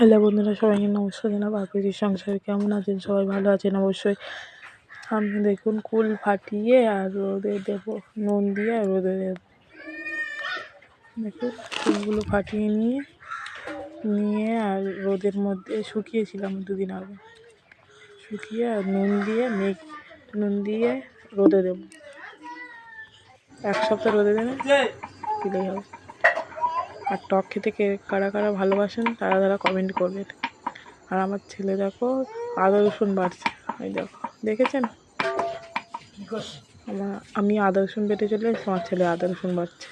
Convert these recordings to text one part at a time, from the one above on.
Hello বন্ধুরা সবাইকে নমস্কার জানাব। আপনাদের সংসার কেমন আছেন? সবাই ভালো আছেন অবশ্যই। আমি দেখুন কুল ফাটিয়ে আর রোদে দেবো নুন দিয়ে আর রোদে দেবো। দেখুন কুলগুলো ফাটিয়ে নিয়ে নিয়ে আর রোদের মধ্যে শুকিয়েছিলাম দুদিন আগে। শুকিয়ে আর নুন দিয়ে মেঘ নুন দিয়ে রোদে দেবো। এক সপ্তাহ রোদে দেবেন? দিলেই হবে। আর টক খেতে কে কারা কারা ভালোবাসেন, তারা তারা কমেন্ট করবেন আর আমার ছেলে দেখো, আদা রসুন বাড়ছে। এই দেখো, দেখেছেন? আমার, আমি আদা রসুন বেটে চলে আমার ছেলে আদা রসুন বাড়ছে।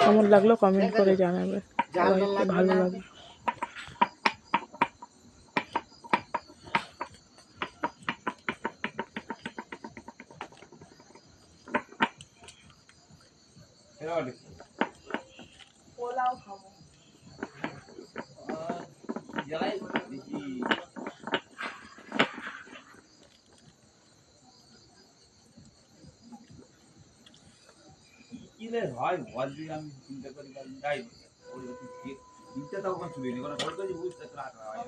কেমন লাগল কমেন্ট করে জানাবে ভালো লাগে পোলাও খাব। হয় ভয় দিয়ে আমি চিন্তা করি যাই চিন্তা তো ওখানে চুরি নেই কারণ বুঝতে রাখা হয়।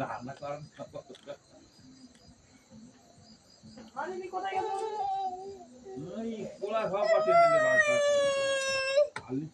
রান্না করেন কোথায় গেল ওই কোলা সব পাঠিয়ে দিলে আলু